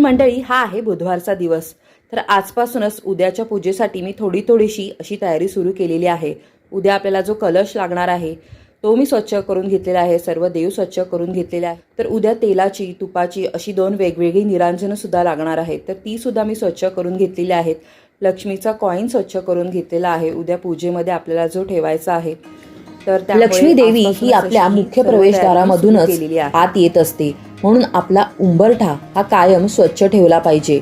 मंडळी हा आहे बुधवारचा दिवस. तर आजपासूनच उद्याच्या पूजेसाठी मी थोडी थोडीशी अशी तयारी सुरू केलेली आहे. उद्या आपल्याला जो कलश लागणार आहे तो मी स्वच्छ करून घेतलेला आहे सर्व देव स्वच्छ करून घेतलेले आहे. तर उद्या तेलाची तुपाची अशी दोन वेगवेगळी निरांजनं सुद्धा लागणार आहेत. तर ती सुद्धा मी स्वच्छ करून घेतलेली आहेत. लक्ष्मीचा कॉईन स्वच्छ करून घेतलेला आहे. उद्या पूजेमध्ये आपल्याला जो ठेवायचा आहे तर लक्ष्मी देवी ही आपल्या मुख्य प्रवेशद्वारामधूनच. आत येत असते. म्हणून आपला उंबरठा हा कायम स्वच्छ ठेवला पाहिजे.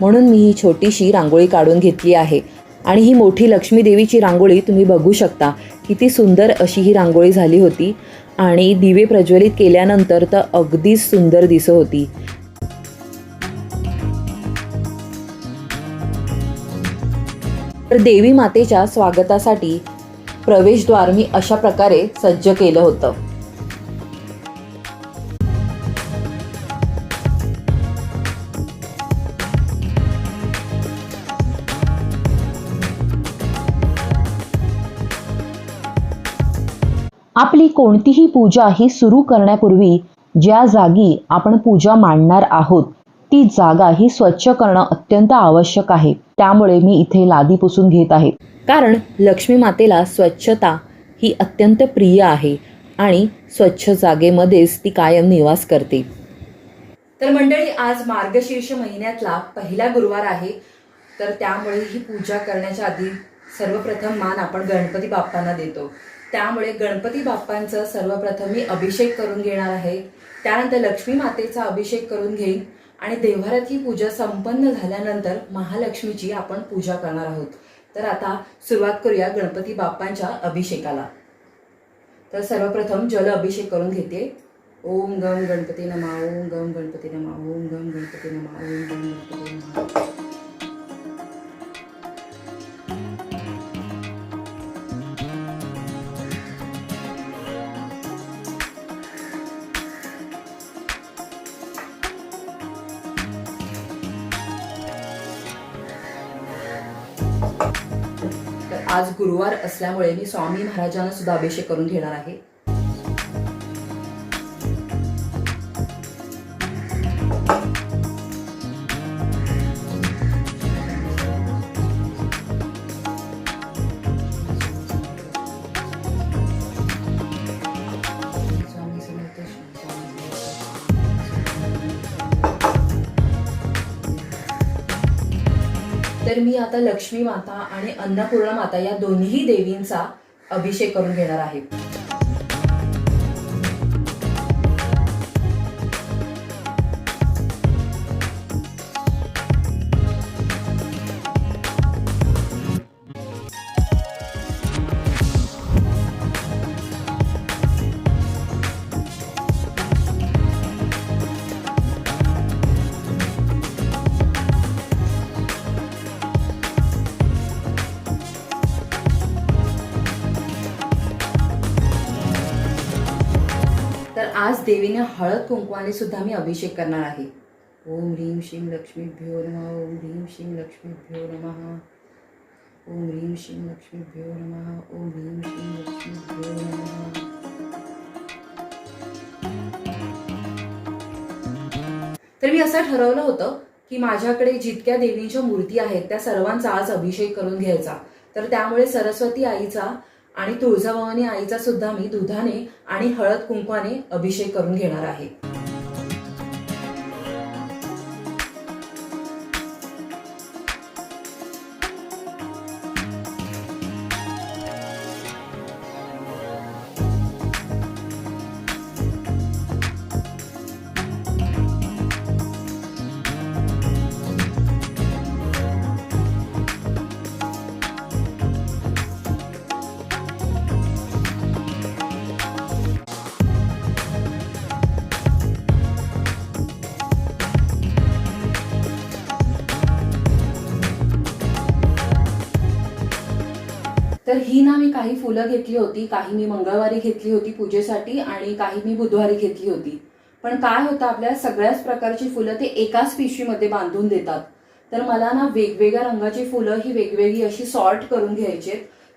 म्हणून मी ही छोटीशी रांगोळी काढून घेतली आहे. आणि ही मोठी लक्ष्मी देवीची रांगोळी तुम्ही बघू शकता. किती सुंदर अशी ही रांगोळी झाली होती. आणि दिवे प्रज्वलित केल्यानंतर तर अगदीच सुंदर दिसत होती. तर देवी मातेच्या स्वागतासाठी प्रवेशद्वार मी अशा प्रकारे सज्ज केलं होतं. आपली कोणतीही पूजा ही सुरू करण्यापूर्वी ज्या जागी आपण पूजा मांडणार आहोत ती जागा ही स्वच्छ करणं अत्यंत आवश्यक आहे. त्यामुळे मी इथे लादी पुसून घेत आहे. कारण लक्ष्मी मातेला स्वच्छता ही अत्यंत प्रिय आहे आणि स्वच्छ जागेमध्येच ती कायम निवास करते. तर मंडळी आज मार्गशीर्ष महिन्यातला पहिला गुरुवार आहे. तर त्यामुळे ही पूजा करण्याच्या आधी सर्वप्रथम मान आपण गणपती बाप्पांना देतो. त्यामुळे गणपती बाप्पांचं सर्वप्रथम मी अभिषेक करून घेणार आहे. त्यानंतर लक्ष्मी मातेचा अभिषेक करून घेईन आणि देव्हाऱ्यात ही पूजा संपन्न झाल्यानंतर महालक्ष्मीची आपण पूजा करणार आहोत. तर आता सुरुवात करूया गणपती बाप्पांच्या अभिषेकाला. तर सर्वप्रथम जल अभिषेक करून घेते. ओम गम गणपती नमा ओम गम गणपती नमा ओम गम गणपती नमा ओम गम गणपती नमा. आज गुरुवार असल्यामुळे मी स्वामी महाराजांना सुद्धा अभिषेक करून घेणार आहे. मी आता लक्ष्मी माता आणि अन्नपूर्णा माता या दोन्ही देवींचा अभिषेक करून घेणार आहे. देवीने हळद कुंकवाने सुद्धा मी अभिषेक करणार आहे. ओम ह्रीम श्रीम लक्ष्मी भ्यो नम ओम ह्रीम श्रीम लक्ष्मी भ्यो नम ओम ह्रीम श्रीम लक्ष्मी भ्यो नम ओम ह्रीम श्रीम लक्ष्मी भ्यो नम. तर मी असं ठरवलं होतं की माझ्याकडे जितक्या देवींच्या मूर्ती आहेत त्या सर्वांचा आज अभिषेक करून घ्यायचा. तर त्यामुळे सरस्वती आईचा आणि तुळजाभवानी आईचा सुद्धा मी दुधाने आणि हळद कुंकवाने अभिषेक करून घेणार आहे. तर ही ना मी काही फुलं घेतली होती काही मी मंगळवारी घेतली होती पूजेसाठी आणि काही मी बुधवारी घेतली होती. पण काय होतं आपल्या सगळ्याच प्रकारची फुलं ते एकाच पिशवीमध्ये बांधून देतात. तर मला ना वेगवेगळ्या रंगाची फुलं ही वेगवेगळी अशी सॉर्ट करून घ्यायची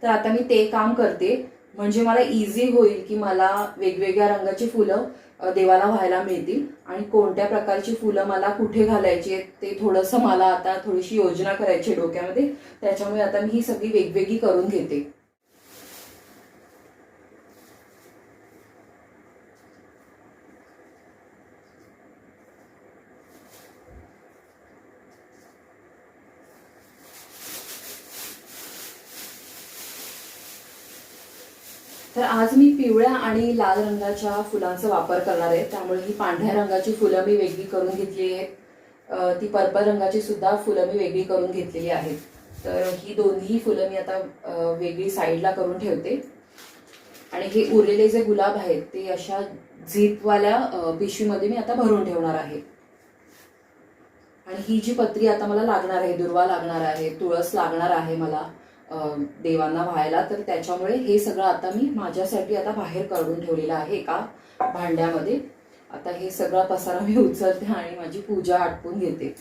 तर आता मी ते काम करते. म्हणजे मला इझी होईल की मला वेगवेगळ्या रंगाची फुलं देवाला व्हायला मिळतील. आणि कोणत्या प्रकारची फुलं मला कुठे घालायची आहेत ते थोडंसं मला आता थोडीशी योजना करायची डोक्यामध्ये. त्याच्यामुळे आता मी ही सगळी वेगवेगळी करून घेते. तर आज मी पिवळ्या आणि लाल रंगाच्या फुलांचा वापर करणार आहे. त्यामुळे ही पांढऱ्या रंगाची फुलं मी वेगळी करून घेतली आहेत ती पर्पल रंगाची सुद्धा फुलं मी वेगळी करून घेतलेली आहेत. तर ही दोन्ही फुलं मी आता वेगळी साईडला करून ठेवते. आणि हे उरलेले जे गुलाब आहेत ते अशा झीपवाल्या पिशवीमध्ये मी आता भरून ठेवणार आहे. आणि ही जी पत्री आता मला लागणार आहे दुर्वा लागणार आहे तुळस लागणार आहे मला देवांना व्हायला तर त्याच्यामुळे हे सगळं आता मी माझ्यासाठी आता बाहेर काढून ठेवलेलं आहे एका भांड्यामध्ये. आता हे सगळा पसारा मी उचलते आणि माझी पूजा आटपून घेते.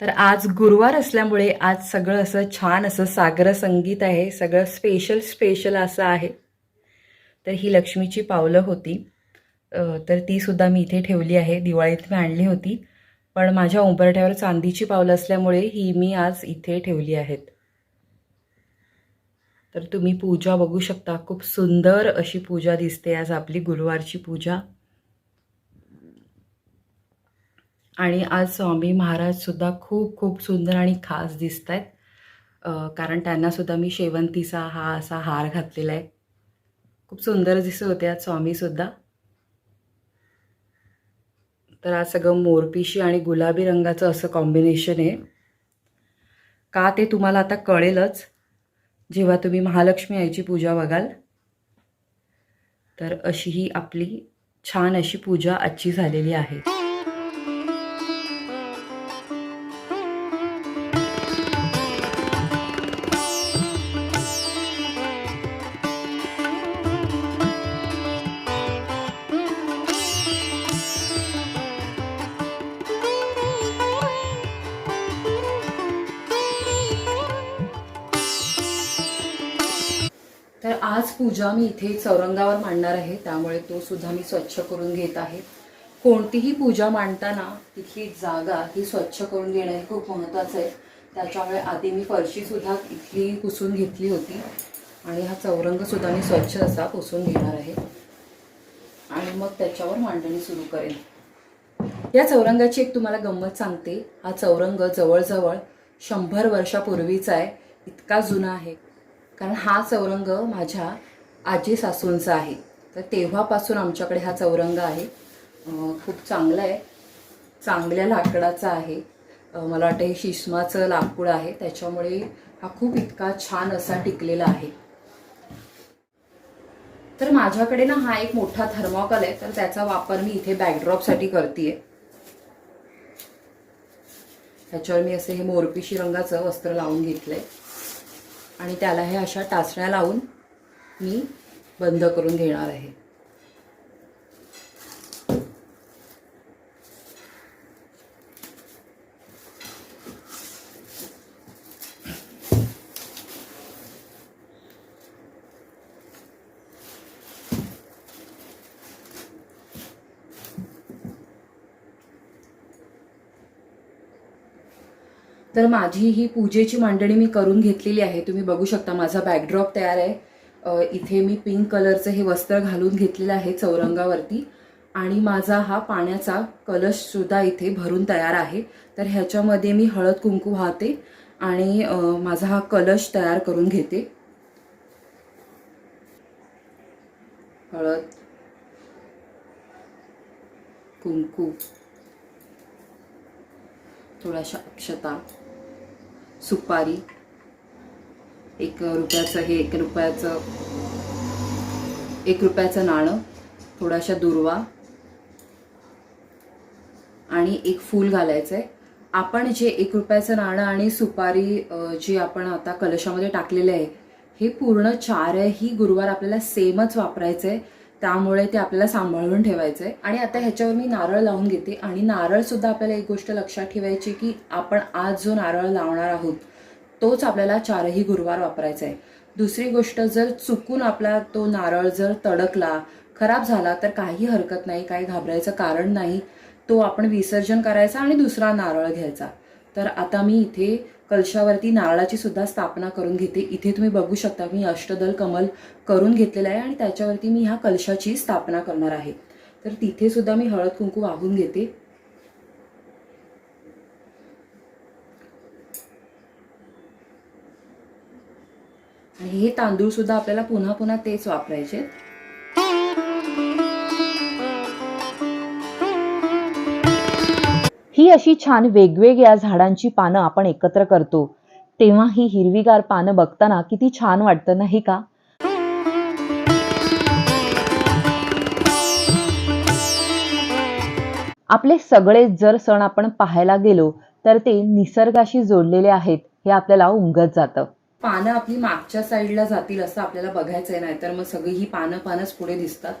तर आज गुरुवार असल्यामुळे आज सगळं असं छान असं सागर संगीत आहे सगळं स्पेशल स्पेशल असं आहे. तर ही लक्ष्मीची पावलं होती. तर ती सुद्धा मी इथे ठेवली आहे दिवाळीत मी आणली होती. पण माझ्या उंबरठ्यावर चांदीची पावलं असल्यामुळे ही मी आज इथे ठेवली आहेत. तर तुम्ही पूजा बघू शकता. खूप सुंदर अशी पूजा दिसते आज आपली गुरुवारची पूजा. आणि आज स्वामी महाराजसुद्धा खूप खूप सुंदर आणि खास दिसत आहेत. कारण त्यांनासुद्धा मी शेवंतीचा हा असा हार घातलेला आहे. खूप सुंदर दिसत होते आज स्वामीसुद्धा तर आज सगळं मोरपिशी आणि गुलाबी रंगाचं असं कॉम्बिनेशन आहे. का ते तुम्हाला आता कळेलच. जेव्हा तुम्ही महालक्ष्मी आईची पूजा बघाल तर अशी ही आपली छान अशी पूजा आजची झालेली आहे. आज पूजा मी इथे चौरंगावर मांडणार आहे त्यामुळे तो सुद्धा मी स्वच्छ करून घेत आहे. कोणतीही पूजा मांडताना तिथली जागा ही स्वच्छ करून घेणं हे खूप महत्त्वाचं आहे. त्याच्यामुळे आधी मी फरशीसुद्धा इथली पुसून घेतली होती आणि हा चौरंगसुद्धा मी स्वच्छ असा पुसून घेणार आहे. आणि मग त्याच्यावर मांडणी सुरू करेन. या चौरंगाची एक तुम्हाला गंमत सांगते. हा चौरंग जवळजवळ शंभर वर्षापूर्वीचा आहे. इतका जुना आहे. कारण हा चौरंग माझ्या आजी सासूंचा आहे. तर तेव्हापासून आमच्याकडे हा चौरंग आहे. खूप चांगला आहे. चांगल्या लाकडाचा आहे. मला वाटतं हे शिश्माचं लाकूड आहे. त्याच्यामुळे हा खूप इतका छान असा टिकलेला आहे. तर माझ्याकडे ना हा एक मोठा थर्मोकॉल आहे. तर त्याचा वापर मी इथे बॅकड्रॉपसाठी करते त्याच्यावर मी असे हे मोरपिशी रंगाचं वस्त्र लावून घेतलं आहे आणि त्याला हे अशा टाचण्या लावून मी बंद करून घेणार आहे. तर माझी ही पूजेची मांडणी मी करून घेतलेली आहे. तुम्ही बघू शकता माझा बॅकड्रॉप तयार आहे. इथे मी पिंक कलरचं हे वस्त्र घालून घेतलेलं आहे चौरंगावरती. आणि माझा हा पाण्याचा कलशसुद्धा इथे भरून तयार आहे. तर ह्याच्यामध्ये मी हळद कुंकू वाहते आणि माझा हा कलश तयार करून घेते. हळद कुंकू. थोड्याशा अक्षता. सुपारी. एक रुपयाचं हे एक रुपयाचं एक रुपयाचं नाणं थोडाशा दुर्वा आणि एक फूल घालायचं आहे आपण जे एक रुपयाचं नाणं आणि सुपारी जी आपण आता कलशामध्ये टाकलेले आहे हे पूर्ण चारही गुरुवार आपल्याला सेमच वापरायचं आहे त्यामुळे ते आपल्याला सांभाळून ठेवायचं आहे आणि आता ह्याच्यावर मी नारळ लावून घेते. आणि नारळसुद्धा आपल्याला एक गोष्ट लक्षात ठेवायची की आपण आज जो नारळ लावणार आहोत तोच आपल्याला चारही गुरुवार वापरायचा आहे दुसरी गोष्ट जर चुकून आपला तो नारळ जर तडकला खराब झाला तर काही हरकत नाही काही घाबरायचं कारण नाही. तो आपण विसर्जन करायचा आणि दुसरा नारळ घ्यायचा. तर आता मी इथे कलशावरती नारळाची सुद्धा स्थापना करून घेते. इथे तुम्ही बघू शकता मी अष्टदल कमल करून घेतलेलं आहे आणि त्याच्यावरती मी ह्या कलशाची स्थापना करणार आहे. तर तिथे सुद्धा मी हळद कुंकू वाहून घेते. आणि हे तांदूळ सुद्धा आपल्याला पुन्हा पुन्हा तेच वापरायचे ही अशी छान वेगवेगळ्या झाडांची पानं आपण एकत्र करतो. तेव्हा ही हिरवीगार पानं बघताना किती छान वाटतं नाही का? आपले सगळे जर सण आपण पाहायला गेलो तर ते निसर्गाशी जोडलेले आहेत हे आपल्याला उमगत जातं. पानं आपली मागच्या साईडला जातील असं आपल्याला बघायचंय नाही तर मग सगळी ही पानं पानच पुढे दिसतात.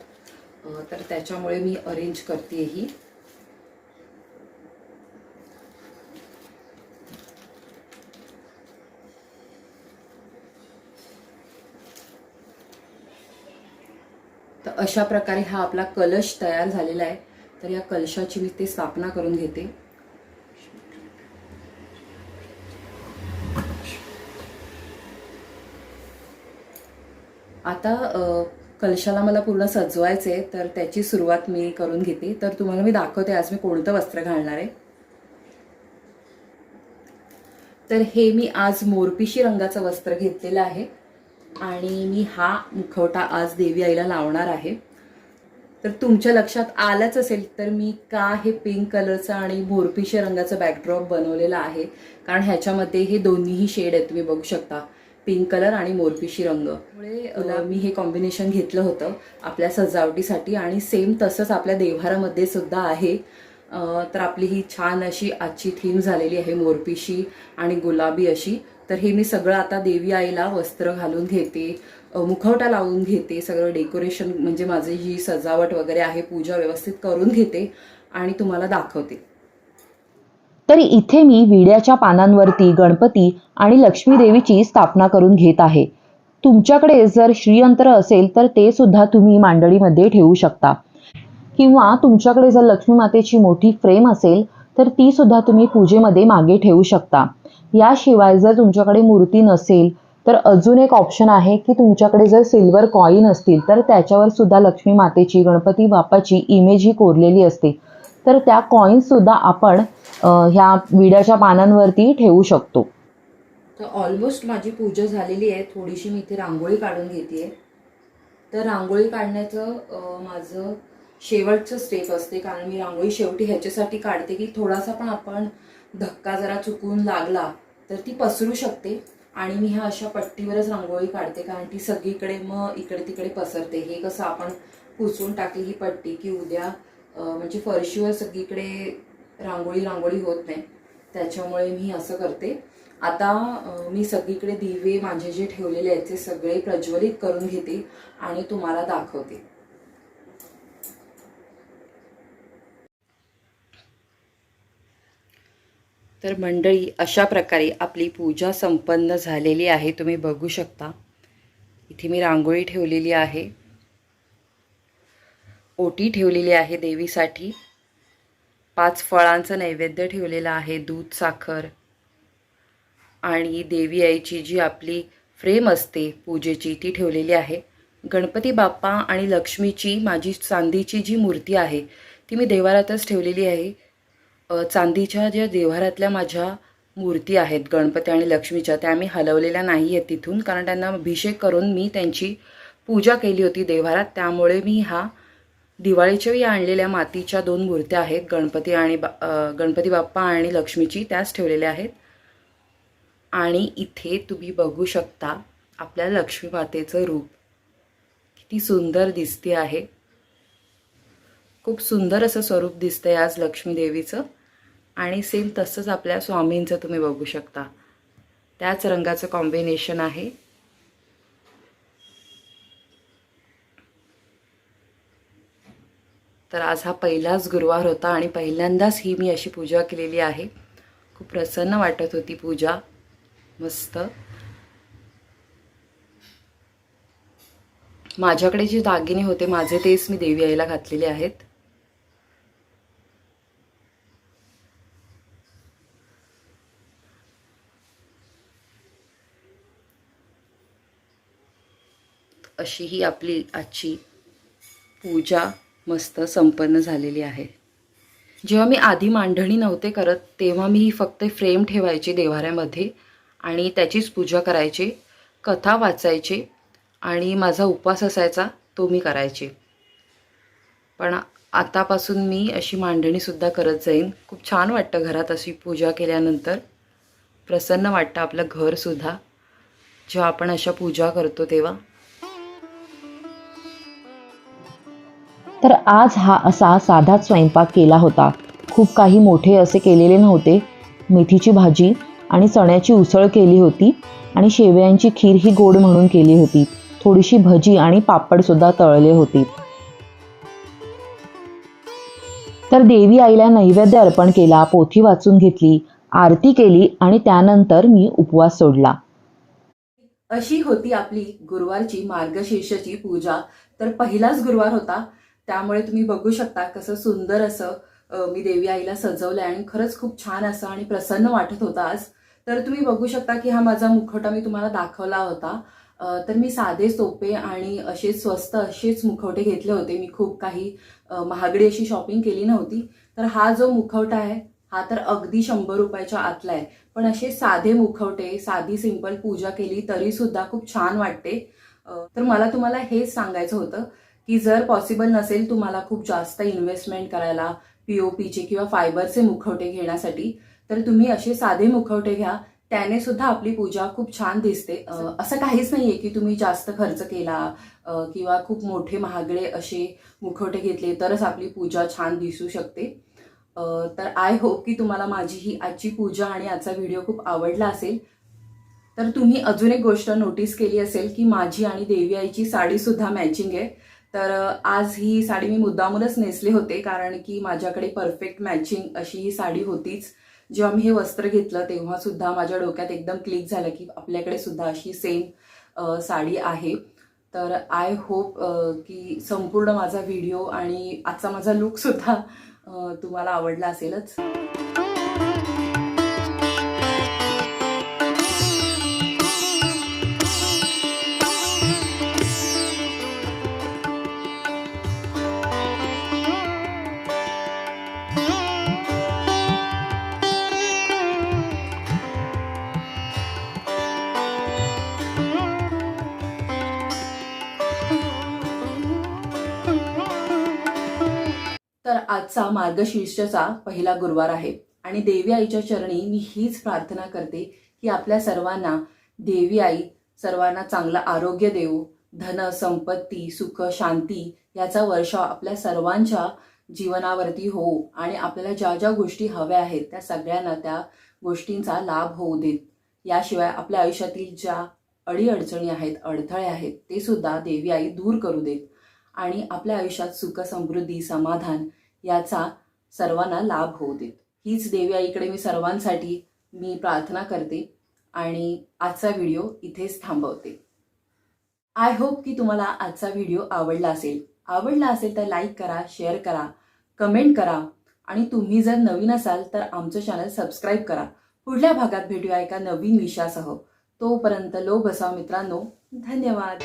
तर त्याच्यामुळे मी अरेंज करते ही. तर अशा प्रकारे हा आपला कलश तयार झालेला आहे. तर या कलशाची मी ते स्थापना करून घेते. आता कलशाला मला पूर्ण सजवायचं आहे तर त्याची सुरुवात मी करून घेते. तर तुम्हाला मी दाखवते आज मी कोणतं वस्त्र घालणार आहे. तर हे मी आज मोरपिशी रंगाचं वस्त्र घेतलेलं आहे. आणि मी हा मुखवटा आज देवी आईला लावणार आहे. तर तुमच्या लक्षात आलंच असेल तर मी का हे पिंक कलरचं आणि मोरपिशी रंगाचं बॅकड्रॉप बनवलेलं आहे? कारण ह्याच्यामध्ये हे दोन्हीही शेड आहेत तुम्ही बघू शकता. पिंक कलर आणि मोरपिशी रंग. त्यामुळे मी हे कॉम्बिनेशन घेतलं होतं आपल्या सजावटीसाठी आणि सेम तसंच आपल्या देव्हारामध्ये सुद्धा आहे. तर आपली ही छान अशी आजची थीम झालेली आहे मोरपिशी आणि गुलाबी अशी. तर हे मी सगळं आता देवी आईला वस्त्र घालून घेते मुखवटा लावून घेते सगळं डेकोरेशन म्हणजे माझी ही सजावट वगैरे आहे पूजा व्यवस्थित करून घेते आणि तुम्हाला दाखवते. तर इथे मी विड्याच्या पानांवरती गणपती आणि लक्ष्मी देवीची स्थापना करून घेत आहे. तुमच्याकडे जर श्रीयंत्र असेल तर ते सुद्धा तुम्ही मांडळीमध्ये ठेवू शकता. किंवा तुमच्याकडे जर लक्ष्मी मातेची मोठी फ्रेम असेल तर ती सुद्धा तुम्ही पूजेमध्ये मागे ठेवू शकता. याशिवाय जर तुमच्याकडे मूर्ती नसेल तर अजून एक ऑप्शन आहे की तुमच्याकडे जर सिल्वर कॉईन असतील तर त्याच्यावर सुद्धा लक्ष्मी मातेची गणपती बाप्पाची इमेज ही कोरलेली असते. तर त्या कॉईन्स सुद्धा आपण ह्या विड्याच्या पानांवरती ठेवू शकतो. तर ऑलमोस्ट माझी पूजा झालेली आहे. थोडीशी मी इथे रांगोळी काढून घेते तर रांगोळी काढण्याचं माझं शेवटचं स्टेप असते. कारण मी रांगोळी शेवटी ह्याच्यासाठी काढते की थोडासा पण आपण धक्का जरा चुकून लागला तर ती पसरू शकते आणि मी ह्या अशा पट्टीवरच रांगोळी काढते कारण ती सगळीकडे मग इकडे तिकडे पसरते. हे कसं आपण पुसून टाकली ही पट्टी की उद्या म्हणजे फरशीवर सगळीकडे रांगोळी रांगोळी होत नाही. त्याच्यामुळे मी असं करते. आता मी सगळीकडे दिवे माझे जे ठेवलेले आहेत ते सगळे प्रज्वलित करून घेते आणि तुम्हाला दाखवते. तर मंडळी अशा प्रकारे आपली पूजा संपन्न झालेली आहे. तुम्ही बघू शकता. इथे मी रांगोळी ठेवलेली आहे. ओटी ठेवलेली आहे देवीसाठी. पाच फळांचं नैवेद्य ठेवलेलं आहे दूध साखर. आणि देवी आईची जी आपली फ्रेम असते पूजेची ती ठेवलेली आहे. गणपती बाप्पा आणि लक्ष्मीची माझी चांदीची जी मूर्ती आहे ती मी देवारातच ठेवलेली आहे. चांदीच्या ज्या देव्हारातल्या माझ्या मूर्ती आहेत गणपती आणि लक्ष्मीच्या त्या मी हलवलेल्या नाही आहेत तिथून. कारण त्यांना अभिषेक करून मी त्यांची पूजा केली होती देवारात त्यामुळे मी हा दिवाळीच्या वेळी आणलेल्या मातीच्या दोन मूर्त्या आहेत. गणपती आणि बा गणपती बाप्पा आणि लक्ष्मीची त्याच ठेवलेल्या आहेत. आणि इथे तुम्ही बघू शकता आपल्या लक्ष्मी मातेचं रूप. किती सुंदर दिसते आहे. खूप सुंदर असं स्वरूप दिसतंय आज लक्ष्मी देवीचं. आणि सेम तसंच आपल्या स्वामींचं तुम्ही बघू शकता. त्याच रंगाचं कॉम्बिनेशन आहे. तर आज हा पहिलाच गुरुवार होता आणि पहिल्यांदाच ही मी अशी पूजा केलेली आहे. खूप प्रसन्न वाटत होती पूजा. मस्त. माझ्याकडे जे दागिने होते माझे तेच मी देवी आईला घातलेले आहेत. अशी ही आपली आजची पूजा मस्त संपन्न झालेली आहे. जेव्हा मी आधी मांडणी नव्हते करत तेव्हा मी ही फक्त फ्रेम ठेवायची देवाऱ्यामध्ये आणि त्याचीच पूजा करायची कथा वाचायची आणि माझा उपवास असायचा तो मी करायचे. पण आतापासून मी अशी मांडणीसुद्धा करत जाईन. खूप छान वाटतं घरात अशी पूजा केल्यानंतर. प्रसन्न वाटतं आपलं घरसुद्धा जेव्हा आपण अशा पूजा करतो तेव्हा. तर आज हा असा साधाच स्वयंपाक केला होता. खूप काही मोठे असे केलेले नव्हते. मेथीची भाजी आणि चण्याची उसळ केली होती आणि शेवयांची खीर ही गोड म्हणून केली होती. थोडीशी भजी आणि पापडसुद्धा तळले होते. तर देवी आईला नैवेद्य अर्पण केला पोथी वाचून घेतली आरती केली आणि त्यानंतर मी उपवास सोडला. अशी होती आपली गुरुवारची मार्गशीर्षची पूजा. तर पहिलाच गुरुवार होता. त्यामुळे तुम्ही बघू शकता कसं सुंदर असं मी देवी आईला सजवलंय आणि खरंच खूप छान असं आणि प्रसन्न वाटत होता आज. तर तुम्ही बघू शकता की हा माझा मुखवटा मी तुम्हाला दाखवला होता. तर मी साधे सोपे आणि असे स्वस्त असेच मुखवटे घेतले होते. मी खूप काही महागडी अशी शॉपिंग केली नव्हती. तर हा जो मुखवटा आहे हा तर अगदी शंभर रुपयाच्या आतला आहे. पण असे साधे मुखवटे साधी सिंपल पूजा केली तरी सुद्धा खूप छान वाटते. तर मला तुम्हाला हेच सांगायचं होतं. की जर पॉसिबल नसेल तुम्हाला खूप जास्त इन्व्हेस्टमेंट करायला पीओपीचे किंवा फायबरचे मुखवटे घेण्यासाठी तर तुम्ही असे साधे मुखवटे घ्या. त्याने सुद्धा आपली पूजा खूप छान दिसते. असं काहीच नाहीये की तुम्ही जास्त खर्च केला किंवा खूप मोठे महागडे असे मुखवटे घेतले तरच आपली पूजा छान दिसू शकते. तर आय होप की तुम्हाला माझी ही आजची पूजा आणि आजचा व्हिडिओ खूप आवडला असेल. तर तुम्ही अजून एक गोष्ट नोटीस केली असेल की माझी आणि देवी आईची साडी सुद्धा मॅचिंग आहे. तर आज ही साडी मी मुद्दामूनच नेसले होते कारण की माझ्याकडे परफेक्ट मॅचिंग अशी ही साडी होतीच. जेव्हा मी हे वस्त्र घेतलं तेव्हा सुद्धा माझ्या डोक्यात एकदम क्लिक झालं की आपल्याकडे सुद्धा अशी सेम साडी आहे. तर आय होप की संपूर्ण माझा व्हिडिओ आणि आजचा माझा लुकसुद्धा तुम्हाला आवडला असेलच. तर आजचा मार्गशीर्षचा पहिला गुरुवार आहे. आणि देवी आईच्या चरणी मी हीच प्रार्थना करते की आपल्या सर्वांना देवी आई सर्वांना चांगलं आरोग्य देऊ धन संपत्ती सुख शांती याचा वर्षाव आपल्या सर्वांच्या जीवनावरती हो आणि आपल्याला ज्या ज्या गोष्टी हव्या आहेत त्या सगळ्यांना त्या गोष्टींचा लाभ होऊ देत. याशिवाय आपल्या आयुष्यातील ज्या अडीअडचणी आहेत अडथळे आहेत ते सुद्धा देवी आई दूर करू देत. आणि आपल्या आयुष्यात सुख समृद्धी समाधान याचा सर्वांना लाभ होऊ देत. हीच देवी आईकडे मी सर्वांसाठी मी प्रार्थना करते आणि आजचा व्हिडिओ इथेच थांबवते. आय होप की तुम्हाला आजचा व्हिडिओ आवडला असेल. आवडला असेल तर लाईक करा शेअर करा कमेंट करा आणि तुम्ही जर नवीन असाल तर आमचं चॅनल सबस्क्राईब करा. पुढल्या भागात भेटूया एका नवीन विषयासह. तोपर्यंत लो बसाव मित्रांनो. धन्यवाद.